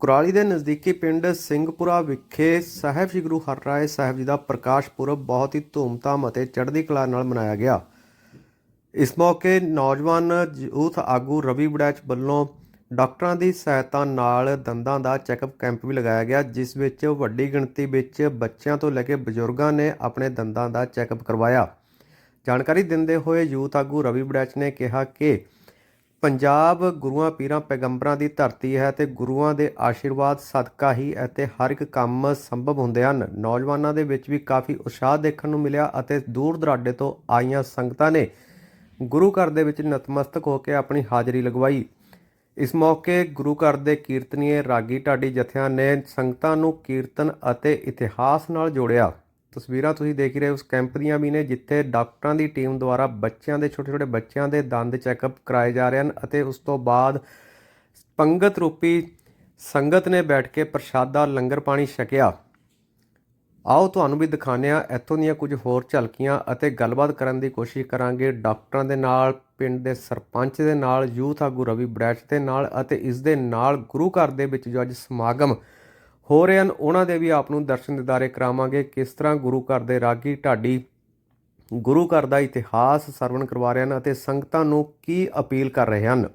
ਕੁਰਾਲੀ ਦੇ ਨਜ਼ਦੀਕੀ ਪਿੰਡ ਸਿੰਘਪੁਰਾ ਵਿਖੇ ਸਾਹਿਬ ਸ੍ਰੀ ਗੁਰੂ ਹਰਿਰਾਏ ਸਾਹਿਬ ਜੀ ਦਾ ਪ੍ਰਕਾਸ਼ ਪੁਰਬ ਬਹੁਤ ਹੀ ਧੂਮਧਾਮ ਅਤੇ ਚੜ੍ਹਦੀ ਕਲਾ ਨਾਲ ਮਨਾਇਆ ਗਿਆ। ਇਸ ਮੌਕੇ ਨੌਜਵਾਨ ਯੂਥ ਆਗੂ ਰਵੀ ਬੜੈਚ ਵੱਲੋਂ ਡਾਕਟਰਾਂ ਦੀ ਸਹਾਇਤਾ ਨਾਲ ਦੰਦਾਂ ਦਾ ਚੈੱਕਅਪ ਕੈਂਪ ਵੀ ਲਗਾਇਆ ਗਿਆ, ਜਿਸ ਵਿੱਚ ਵੱਡੀ ਗਿਣਤੀ ਵਿੱਚ ਬੱਚਿਆਂ ਤੋਂ ਲੈ ਕੇ ਬਜ਼ੁਰਗਾਂ ਨੇ ਆਪਣੇ ਦੰਦਾਂ ਦਾ ਚੈੱਕਅਪ ਕਰਵਾਇਆ। ਜਾਣਕਾਰੀ ਦਿੰਦੇ ਹੋਏ ਯੂਥ ਆਗੂ ਰਵੀ ਬੜੈਚ ਨੇ ਕਿਹਾ ਕਿ ਪੰਜਾਬ ਗੁਰੂਆਂ, ਪੀਰਾਂ, ਪੈਗੰਬਰਾਂ ਦੀ ਧਰਤੀ ਹੈ ਤੇ ਗੁਰੂਆਂ ਦੇ ਆਸ਼ੀਰਵਾਦ ਸਦਕਾ ਹੀ ਅਤੇ ਹਰ ਇੱਕ ਕੰਮ ਸੰਭਵ ਹੁੰਦੇ ਹਨ। ਨੌਜਵਾਨਾਂ ਦੇ ਵਿੱਚ ਵੀ ਕਾਫੀ ਉਤਸ਼ਾਹ ਦੇਖਣ ਨੂੰ ਮਿਲਿਆ ਅਤੇ ਦੂਰ ਦਰਾਡੇ ਤੋਂ ਆਈਆਂ ਸੰਗਤਾਂ ਨੇ ਗੁਰੂ ਘਰ ਦੇ ਵਿੱਚ ਨਤਮਸਤਕ ਹੋ ਕੇ ਆਪਣੀ ਹਾਜ਼ਰੀ ਲਗਵਾਈ। ਇਸ ਮੌਕੇ ਗੁਰੂ ਘਰ ਦੇ ਕੀਰਤਨੀਏ ਰਾਗੀ ਢਾਡੀ ਜਥਿਆਂ ਨੇ ਸੰਗਤਾਂ ਨੂੰ ਕੀਰਤਨ ਅਤੇ ਇਤਿਹਾਸ ਨਾਲ ਜੋੜਿਆ। ਤਸਵੀਰਾਂ ਤੁਸੀਂ ਦੇਖ ਰਹੇ ਹੋ, ਉਸ ਕੈਂਪ ਦੀਆਂ ਵੀ ਨੇ, ਜਿੱਥੇ ਡਾਕਟਰਾਂ ਦੀ ਟੀਮ ਦੁਆਰਾ ਬੱਚਿਆਂ ਦੇ, ਛੋਟੇ ਛੋਟੇ ਬੱਚਿਆਂ ਦੇ ਦੰਦ ਚੈੱਕਅਪ ਕਰਾਏ ਜਾ ਰਹੇ ਹਨ ਅਤੇ ਉਸ ਤੋਂ ਬਾਅਦ ਪੰਗਤ ਰੂਪੀ ਸੰਗਤ ਨੇ ਬੈਠ ਕੇ ਪ੍ਰਸ਼ਾਦਾ, ਲੰਗਰ ਪਾਣੀ ਛਕਿਆ। ਆਓ ਤੁਹਾਨੂੰ ਵੀ ਦਿਖਾਉਂਦੇ ਹਾਂ, ਇੱਥੋਂ ਦੀਆਂ ਕੁਝ ਹੋਰ ਝਲਕੀਆਂ ਅਤੇ ਗੱਲਬਾਤ ਕਰਨ ਦੀ ਕੋਸ਼ਿਸ਼ ਕਰਾਂਗੇ। ਡਾਕਟਰਾਂ ਦੇ ਨਾਲ, ਪਿੰਡ ਦੇ ਸਰਪੰਚ ਦੇ ਨਾਲ, ਯੂਥ ਆਗੂ ਰਵੀ ਬ੍ਰੈਚ ਦੇ ਨਾਲ ਅਤੇ ਇਸ ਦੇ ਨਾਲ ਗੁਰੂ ਘਰ ਦੇ ਵਿੱਚ ਜੋ ਅੱਜ ਸਮਾਗਮ ਹੋ ਰਹੇ ਹਨ। ਉਹਨਾਂ ਦੇ ਵੀ ਆਪ ਨੂੰ ਦਰਸ਼ਨ ਦਿਦਾਰੇ ਕਰਾਵਾਂਗੇ। ਕਿਸ ਤਰ੍ਹਾਂ ਗੁਰੂ ਘਰ ਦੇ ਰਾਗੀ ਢਾਡੀ ਗੁਰੂ ਘਰ ਦਾ ਇਤਿਹਾਸ ਸਰਵਣ ਕਰਵਾ ਰਹੇ ਹਨ ਅਤੇ ਸੰਗਤਾਂ ਨੂੰ ਕੀ ਅਪੀਲ ਕਰ ਰਹੇ ਹਨ?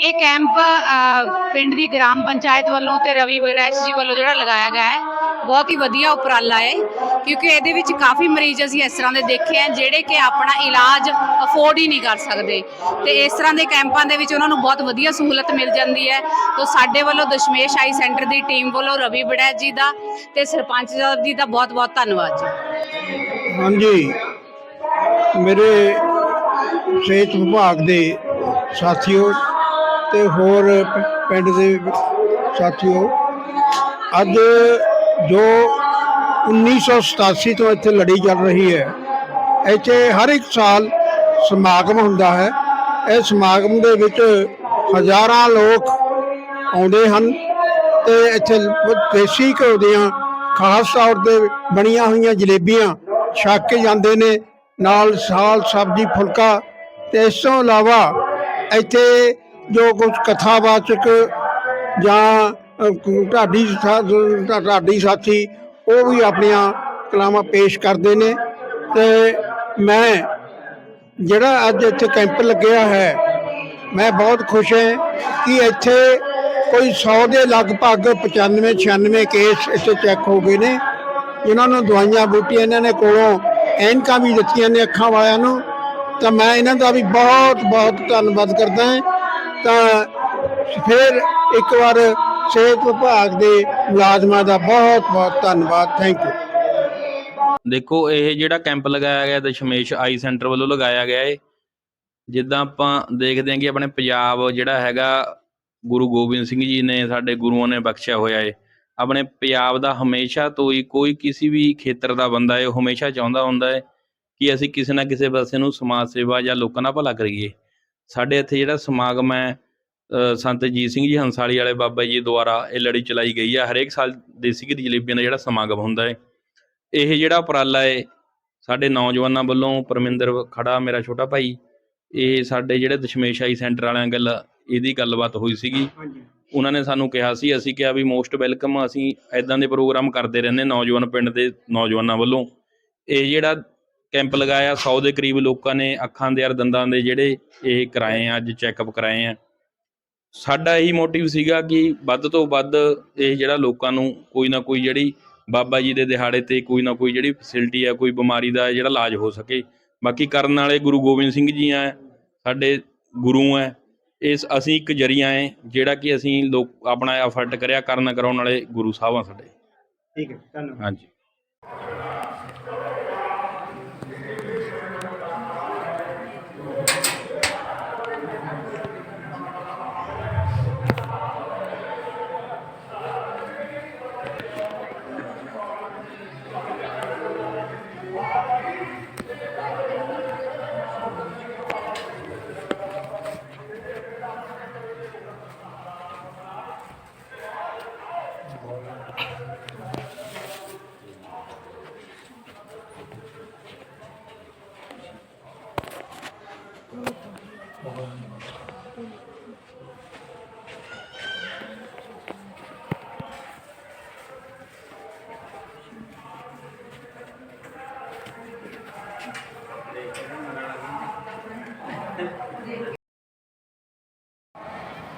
ਇਹ ਕੈਂਪ ਪਿੰਡ ਦੀ ਗ੍ਰਾਮ ਪੰਚਾਇਤ ਵੱਲੋਂ ਤੇ ਰਵੀ ਵਿਰਾਜ ਜੀ ਵੱਲੋਂ ਜਿਹੜਾ ਲਗਾਇਆ ਗਿਆ ਹੈ, ਬਹੁਤ ਹੀ ਵਧੀਆ ਉਪਰਾਲਾ ਹੈ ਕਿਉਂਕਿ ਇਹਦੇ ਵਿੱਚ ਕਾਫੀ ਮਰੀਜ਼ ਅਸੀਂ ਇਸ ਤਰ੍ਹਾਂ ਦੇ ਦੇਖੇ ਆ ਜਿਹੜੇ ਕਿ ਆਪਣਾ ਇਲਾਜ ਅਫੋਰਡ ਹੀ ਨਹੀਂ ਕਰ ਸਕਦੇ। ਤੇ ਇਸ ਤਰ੍ਹਾਂ ਦੇ ਕੈਂਪਾਂ ਦੇ ਵਿੱਚ ਉਹਨਾਂ ਨੂੰ ਬਹੁਤ ਵਧੀਆ ਸਹੂਲਤ ਮਿਲ ਜਾਂਦੀ ਹੈ। ਤੋਂ ਸਾਡੇ ਵੱਲੋਂ ਦਸ਼ਮੇਸ਼ ਆਈ ਸੈਂਟਰ ਦੀ ਟੀਮ ਵੱਲੋਂ ਰਵੀ ਵਿਰਾਜ ਜੀ ਦਾ ਤੇ ਸਰਪੰਚ ਸਾਹਿਬ ਜੀ ਦਾ ਬਹੁਤ ਬਹੁਤ ਧੰਨਵਾਦ ਜੀ। ਹਾਂਜੀ। ਮੇਰੇ ਸਿਹਤ ਵਿਭਾਗ ਦੇ ਸਾਥੀਓ ਤੇ ਹੋਰ ਪਿੰਡ ਦੇ ਸਾਥੀਓ, ਅੱਜ ਜੋ 1987 ਤੋਂ ਇੱਥੇ ਲੜੀ ਚੱਲ ਰਹੀ ਹੈ, ਇੱਥੇ ਹਰ ਇੱਕ ਸਾਲ ਸਮਾਗਮ ਹੁੰਦਾ ਹੈ। ਇਹ ਸਮਾਗਮ ਦੇ ਵਿੱਚ ਹਜ਼ਾਰਾਂ ਲੋਕ ਆਉਂਦੇ ਹਨ ਤੇ ਇੱਥੇ ਦੇਸੀ ਘਿਓ ਦੀਆਂ ਖਾਸ ਤੌਰ ਤੇ ਬਣੀਆਂ ਹੋਈਆਂ ਜਲੇਬੀਆਂ ਛਕ ਕੇ ਜਾਂਦੇ ਨੇ, ਨਾਲ ਸਾਲ ਸਬਜ਼ੀ ਫੁਲਕਾ ਤੇ ਇਸ ਤੋਂ ਇਲਾਵਾ ਇੱਥੇ ਜੋ ਕੁਝ ਕਥਾਵਾਚਕ ਜਾਂ ਅ, ਕ- ਢਾਡੀ ਢਾਡੀ ਸਾਥੀ ਉਹ ਵੀ ਆਪਣੀਆਂ ਕਲਾਵਾਂ ਪੇਸ਼ ਕਰਦੇ ਨੇ। ਤੇ ਮੈਂ ਜਿਹੜਾ ਅੱਜ ਇੱਥੇ ਕੈਂਪ ਲੱਗਿਆ ਹੈ ਮੈਂ ਬਹੁਤ ਖੁਸ਼ ਹਾਂ ਕਿ ਇੱਥੇ ਕੋਈ 100 ਦੇ ਲਗਭਗ 95 96 ਕੇਸ ਇੱਥੇ ਚੈੱਕ ਹੋ ਗਏ ਨੇ। ਜਿਨ੍ਹਾਂ ਨੂੰ ਦਵਾਈਆਂ ਬੂਟੀਆਂ ਇਹਨਾਂ ਨੇ ਕੋਲੋਂ ਐਨਕਾਂ ਵੀ ਦਿੱਤੀਆਂ ਨੇ ਅੱਖਾਂ ਵਾਲਿਆਂ ਨੂੰ। ਤਾਂ ਮੈਂ ਇਹਨਾਂ ਦਾ ਵੀ ਬਹੁਤ ਬਹੁਤ ਧੰਨਵਾਦ ਕਰਦਾ ਹਾਂ ਤਾਂ ਫਿਰ ਇੱਕ ਵਾਰ ਸਿਹਤ ਵਿਭਾਗ ਦੇ ਮੁਲਾਜ਼ਮਾਂ ਦਾ ਬਹੁਤ ਬਹੁਤ ਧੰਨਵਾਦ। ਥੈਂਕ ਯੂ ਦੇਖੋ, ਇਹ ਜਿਹੜਾ ਕੈਂਪ ਲਗਾਇਆ ਗਿਆ ਦਸ਼ਮੇਸ਼ ਆਈ ਸੈਂਟਰ ਵੱਲੋਂ ਲਗਾਇਆ ਗਿਆ ਏ, ਜਿੱਦਾਂ ਆਪਾਂ ਦੇਖਦੇ ਹਾਂ ਕਿ ਆਪਣੇ ਪੰਜਾਬ ਜਿਹੜਾ ਹੈਗਾ, ਗੁਰੂ ਗੋਬਿੰਦ ਸਿੰਘ ਜੀ ਨੇ ਸਾਡੇ ਗੁਰੂਆਂ ਨੇ ਬਖਸ਼ਿਆ ਹੋਇਆ ਹੈ ਆਪਣੇ ਪੰਜਾਬ ਦਾ ਹਮੇਸ਼ਾ ਤੋਂ ਹੀ ਕੋਈ ਕਿਸੇ ਵੀ ਖੇਤਰ ਦਾ ਬੰਦਾ ਹੈ ਉਹ ਹਮੇਸ਼ਾ ਚਾਹੁੰਦਾ ਹੁੰਦਾ ਹੈ ਕਿ ਅਸੀਂ ਕਿਸੇ ਨਾ ਕਿਸੇ ਪਾਸੇ ਨੂੰ ਸਮਾਜ ਸੇਵਾ ਜਾਂ ਲੋਕਾਂ ਦਾ ਭਲਾ ਕਰੀਏ। ਸਾਡੇ ਇੱਥੇ ਜਿਹੜਾ ਸਮਾਗਮ ਹੈ ਸੰਤ ਜੀਤ ਸਿੰਘ ਜੀ ਹੰਸਾਲੀ ਵਾਲੇ ਬਾਬਾ ਜੀ ਦੁਆਰਾ ਇਹ ਲੜੀ ਚਲਾਈ ਗਈ ਹੈ। ਹਰੇਕ ਸਾਲ ਦੇਸੀ ਘੀ ਦੀ ਜਲੇਬੀਆਂ ਦਾ ਜਿਹੜਾ ਸਮਾਗਮ ਹੁੰਦਾ ਹੈ ਇਹ ਜਿਹੜਾ ਉਪਰਾਲਾ ਹੈ ਸਾਡੇ ਨੌਜਵਾਨਾਂ ਵੱਲੋਂ ਪਰਮਿੰਦਰ ਖੜਾ ਮੇਰਾ ਛੋਟਾ ਭਾਈ ਇਹ ਸਾਡੇ ਜਿਹੜੇ ਦਸ਼ਮੇਸ਼ਾਈ ਸੈਂਟਰ ਵਾਲਿਆਂ ਗੱਲ ਇਹਦੀ ਗੱਲਬਾਤ ਹੋਈ ਸੀਗੀ। ਉਹਨਾਂ ਨੇ ਸਾਨੂੰ ਕਿਹਾ ਸੀ ਅਸੀਂ ਕਿਹਾ ਵੀ ਮੋਸਟ ਵੈਲਕਮ ਅਸੀਂ ਐਦਾਂ ਦੇ ਪ੍ਰੋਗਰਾਮ ਕਰਦੇ ਰਹਿੰਦੇ ਨੌਜਵਾਨ ਪਿੰਡ ਦੇ ਨੌਜਵਾਨਾਂ ਵੱਲੋਂ। ਇਹ ਜਿਹੜਾ ਕੈਂਪ ਲਗਾਇਆ 100 ਦੇ ਕਰੀਬ ਲੋਕਾਂ ਨੇ ਅੱਖਾਂ ਦੇ ਅਰ ਦੰਦਾਂ ਦੇ ਜਿਹੜੇ ਇਹ ਕਰਾਏ ਆ ਅੱਜ ਚੈੱਕਅਪ ਕਰਾਏ ਆ। ਸਾਡਾ ਇਹੀ ਮੋਟਿਵ ਸੀਗਾ ਕਿ ਵੱਧ ਤੋਂ ਵੱਧ ਇਹ ਜਿਹੜਾ ਲੋਕਾਂ ਨੂੰ ਕੋਈ ਨਾ ਕੋਈ ਜਿਹੜੀ ਬਾਬਾ ਜੀ ਦੇ ਦਿਹਾੜੇ ਤੇ ਕੋਈ ਨਾ ਕੋਈ ਜਿਹੜੀ ਫੈਸਿਲਿਟੀ ਆ ਕੋਈ ਬਿਮਾਰੀ ਦਾ ਜਿਹੜਾ ਇਲਾਜ ਹੋ ਸਕੇ। ਬਾਕੀ ਕਰਨ ਵਾਲੇ ਗੁਰੂ ਗੋਬਿੰਦ ਸਿੰਘ ਜੀ ਆ ਸਾਡੇ ਗੁਰੂ ਆ ਇਸ ਅਸੀਂ ਇੱਕ ਜਰੀਆ ਹੈ ਜਿਹੜਾ ਕਿ ਅਸੀਂ ਲੋਕ ਆਪਣਾ ਐਫਰਟ ਕਰਿਆ ਕਰਨ ਕਰਾਉਣ ਵਾਲੇ ਗੁਰੂ ਸਾਹਿਬ ਆ ਸਾਡੇ। ਠੀਕ ਹੈ ਧੰਨਵਾਦ। ਹਾਂਜੀ।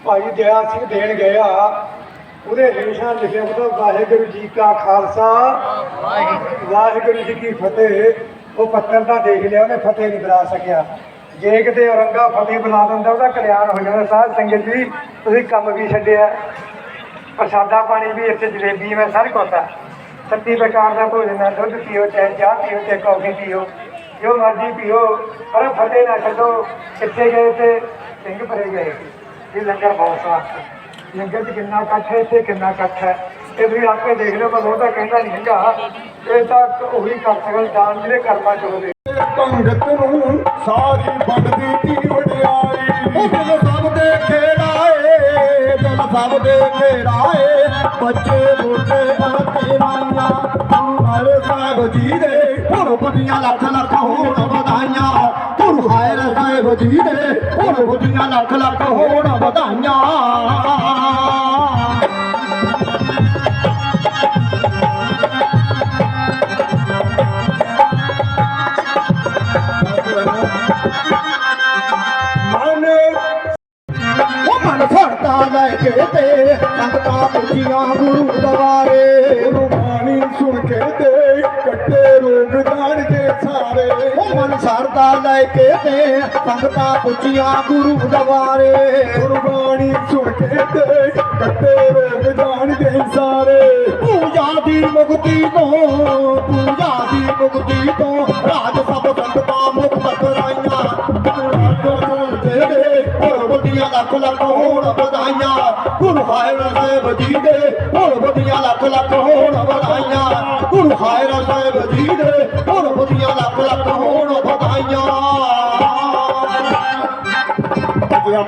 ਭਾਈ ਦਇਆ ਸਿੰਘ ਦੇਣ ਗਿਆ ਉਹਦੇ ਹੇਠਾਂ ਲਿਖਿਆ ਹੁੰਦਾ ਵਾਹਿਗੁਰੂ ਜੀ ਕਾ ਖਾਲਸਾ। ਵਾਹਿਗੁਰੂ ਜੀ ਕੀ ਫਤਿਹ। ਉਹ ਪੱਤਰ ਦਾ ਦੇਖ ਲਿਆ, ਉਹਨੇ ਫਤਿਹ ਨਹੀਂ ਬੁਲਾ ਸਕਿਆ। ਜੇ ਕਿਤੇ ਔਰੰਗਾ ਫਤਿਹ ਬੁਲਾ ਦਿੰਦਾ, ਉਹਦਾ ਕਲਿਆਣ ਹੋ ਜਾਂਦਾ ਸਾਧ ਸੰਗਤ ਜੀ, ਤੁਸੀਂ ਕੰਮ ਵੀ ਛੱਡਿਆ। ਪ੍ਰਸਾਦਾ ਪਾਣੀ ਵੀ ਇੱਥੇ ਜਲੇਬੀ ਮੈਂ ਸਾਰੇ ਕੁਛ ਆ ਸੱਤੀ ਪ੍ਰਕਾਰ ਦਾ ਭੋਜਨ ਹੈ। ਦੁੱਧ ਪੀਓ, ਚਾਹੇ ਚਾਹ ਪੀਓ, ਚਾਹੇ ਕੌਫੀ ਪੀਓ। ਜੋ ਮਰਜ਼ੀ ਪੀਓ, ਪਰ ਫਤਿਹ ਨਾ ਛੱਡੋ। ਕਿੱਥੇ ਗਏ ਤੇ, ਸਿੰਘ ਭਰੇ ਗਏ। ਇਹ ਲੰਗਰ ਬਹੁਤ ਸਾਫ਼ ਲੰਗਰ 'ਚ ਕਿੰਨਾ ਇਕੱਠ ਹੈ, ਇੱਥੇ ਕਿੰਨਾ ਇਕੱਠ ਹੈ। ਇਹ ਵੀ ਆਪੇ ਦੇਖ ਲਓ ਮੈਂ ਉਹ ਤਾਂ ਕਹਿੰਦਾ ਨਹੀਂ ਹੈਗਾ। ਇਹ ਤਾਂ ਉਹੀ ਕਰ ਸਕਣ ਦਾਨ ਜਿਹੜੇ ਕਰਮਾਂ ਚ ਹੋਵੇ। ਪੰਗਤ ਨੂੰ ਸਾਰੀ ਬਣਦੀ ਤੀ ਵਡਿਆਈ। ਉਹ ਦਿਲ ਸਭ ਦੇ ਖੇੜਾਏ ਦਿਲ ਸਭ ਦੇ ਖੇੜਾਏ ਸਰਦਾ ਲੈ ਕੇ ਤੇ ਸੰਗਤਾਂ ਪੁੱਛੀਆਂ ਗੁਰੂ ਦਵਾਰੇ। ਦੀ ਮੁਕਤੀ ਤੋਂ, ਪੂਜਾ ਦੀ ਮੁਕਤੀ ਤੋਂ, ਰਾਜ ਸਭ ਸੰਤਾਂ ਮੁਕਤ ਕਰਾਈਆਂ ਤੇਰੇ ਹੋਰ ਵੱਡੀਆਂ ਲੱਖ ਲੱਖ ਹੋਣ ਵਧਾਈਆਂ। ਗੁਰੂ ਹਾਇਰ ਸਾਹਿਬ ਜੀ ਦੇ, ਹੋਰ ਵੱਡੀਆਂ ਲੱਖ ਲੱਖ ਹੋਣ ਵਧਾਈਆਂ। ਗੁਰੂ ਹਾਇਰ ਸਾਹਿਬ ਜੀ ਦੇ, ਹੋਰ ਵੱਡੀਆਂ ਲੱਖ ਲੱਖ ਹੋਣ ਵਧਾਈਆਂ।